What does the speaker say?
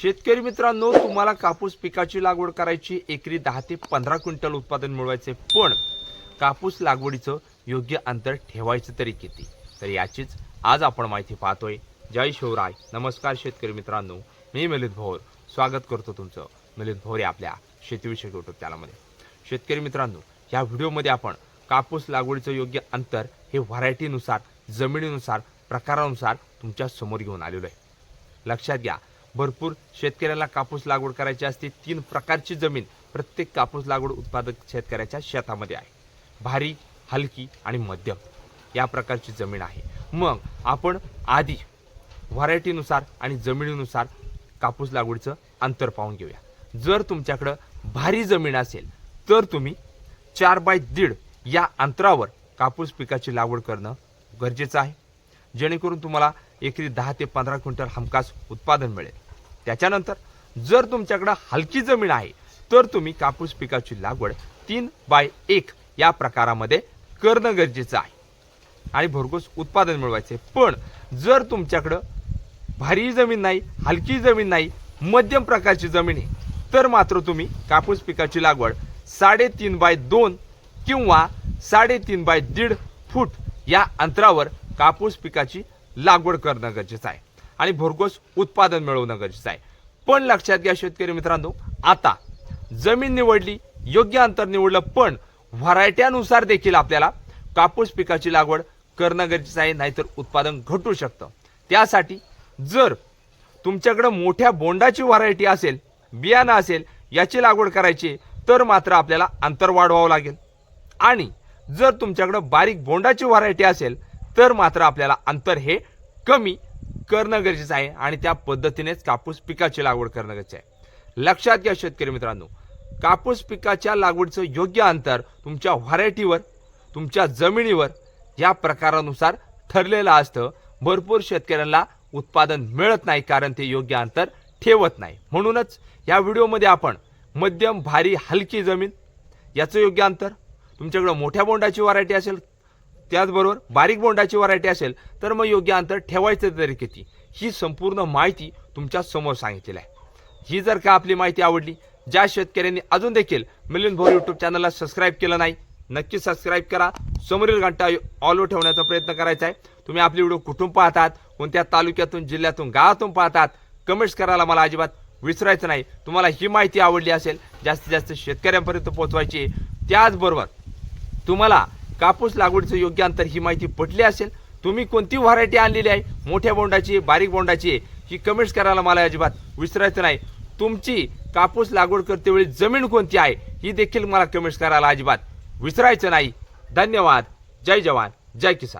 शेतकरी मित्रांनो तुम्हाला कापूस पिकाची लागवड करायची एकरी दहा ते पंधरा क्विंटल उत्पादन मिळवायचे. पण कापूस लागवडीचं योग्य अंतर ठेवायचं तरी किती? तर याचीच आज आपण माहिती पाहतोय. जय शिवराय. नमस्कार शेतकरी मित्रांनो. मी मिलित भोर. स्वागत करतो तुमचं. मिलित भोर आपल्या शेतीविषयक युट्यूब चॅनलमध्ये शेतकरी मित्रांनो या व्हिडिओमध्ये आपण कापूस लागवडीचं योग्य अंतर हे व्हरायटीनुसार जमिनीनुसार प्रकारानुसार तुमच्यासमोर घेऊन आलेलो आहे. लक्षात घ्या भरपूर शेतकऱ्याला कापूस लागवड करायची असते तीन प्रकारची जमीन प्रत्येक कापूस लागवड उत्पादक शेतकऱ्याच्या शेतामध्ये आहे. भारी हलकी आणि मध्यम या प्रकारची जमीन आहे. मग आपण आधी व्हरायटीनुसार आणि जमिनीनुसार कापूस लागवडीचं अंतर पाहून घेऊया. जर तुमच्याकडं भारी जमीन असेल तर तुम्ही चार बाय दीड या अंतरावर कापूस पिकाची लागवड करणं गरजेचं आहे. जेणेकरून तुम्हाला एकरी दहा ते पंधरा क्विंटल हमखास उत्पादन मिळेल. त्याच्यानंतर जर तुमच्याकडं हलकी जमीन आहे तर तुम्ही कापूस पिकाची लागवड तीन बाय एक या प्रकारामध्ये करणं गरजेचं आहे. आणि भरघोस उत्पादन मिळवायचे. पण जर तुमच्याकडं भारी जमीन नाही हलकी जमीन नाही मध्यम प्रकारची जमीन आहे तर मात्र तुम्ही कापूस पिकाची लागवड साडेतीन बाय दोन किंवा साडेतीन बाय दीड फूट या अंतरावर कापूस पिकाची लागवड करणं गरजेचं आहे. आणि भरघोस उत्पादन मिळवणं गरजेचं आहे. पण लक्षात घ्या शेतकरी मित्रांनो आता जमीन निवडली योग्य अंतर निवडलं पण व्हरायट्यानुसार देखील आपल्याला कापूस पिकाची लागवड करणं गरजेचं आहे नाहीतर उत्पादन घटू शकतं. त्यासाठी जर तुमच्याकडं मोठ्या बोंडाची व्हरायटी असेल बियाणं असेल याची लागवड करायची तर मात्र आपल्याला अंतर वाढवावं लागेल. आणि जर तुमच्याकडं बारीक बोंडाची व्हरायटी असेल तर मात्र आपल्याला अंतर हे कमी करणं गरजेचं आहे आणि त्या पद्धतीनेच कापूस पिकाची लागवड करणं गरजेचं आहे. लक्षात घ्या शेतकरी मित्रांनो कापूस पिकाच्या लागवडीचं योग्य अंतर तुमच्या व्हरायटीवर तुमच्या जमिनीवर या प्रकारानुसार ठरलेलं असतं. भरपूर शेतकऱ्यांना उत्पादन मिळत नाही कारण ते योग्य अंतर ठेवत नाही. म्हणूनच या व्हिडिओमध्ये आपण मध्यम भारी हलकी जमीन याचं योग्य अंतर तुमच्याकडं मोठ्या बोंडाची व्हरायटी असेल त्याचबरोबर बारीक बोंडाची व्हरायटी असेल तर मग योग्य अंतर ठेवायचं तरी किती? ही संपूर्ण माहिती तुमच्यासमोर सांगितलेली आहे. ही जर का आपली माहिती आवडली ज्या शेतकऱ्यांनी अजून देखील मिलिंद भोर यूट्यूब चॅनलला सबस्क्राईब केलं नाही नक्की सबस्क्राईब करा. समोरील घंटा ऑलो ठेवण्याचा प्रयत्न करायचा आहे. तुम्ही आपली व्हिडिओ कुठून पाहतात कोणत्या तालुक्यातून जिल्ह्यातून गावातून पाहतात कमेंट्स करायला मला अजिबात विसरायचं नाही. तुम्हाला ही माहिती आवडली असेल जास्तीत जास्त शेतकऱ्यांपर्यंत पोहोचवायची त्याचबरोबर तुम्हाला कापूस लागवडीचं योग्य अंतर ही माहिती पटली असेल तुम्ही कोणती व्हरायटी आणलेली आहे मोठ्या बोंडाची बारीक बोंडाची ही कमेंट्स करायला मला अजिबात विसरायचं नाही. तुमची कापूस लागवड करतेवेळी जमीन कोणती आहे ही देखील मला कमेंट्स करायला अजिबात विसरायचं नाही. धन्यवाद. जय जवान. जय किसान.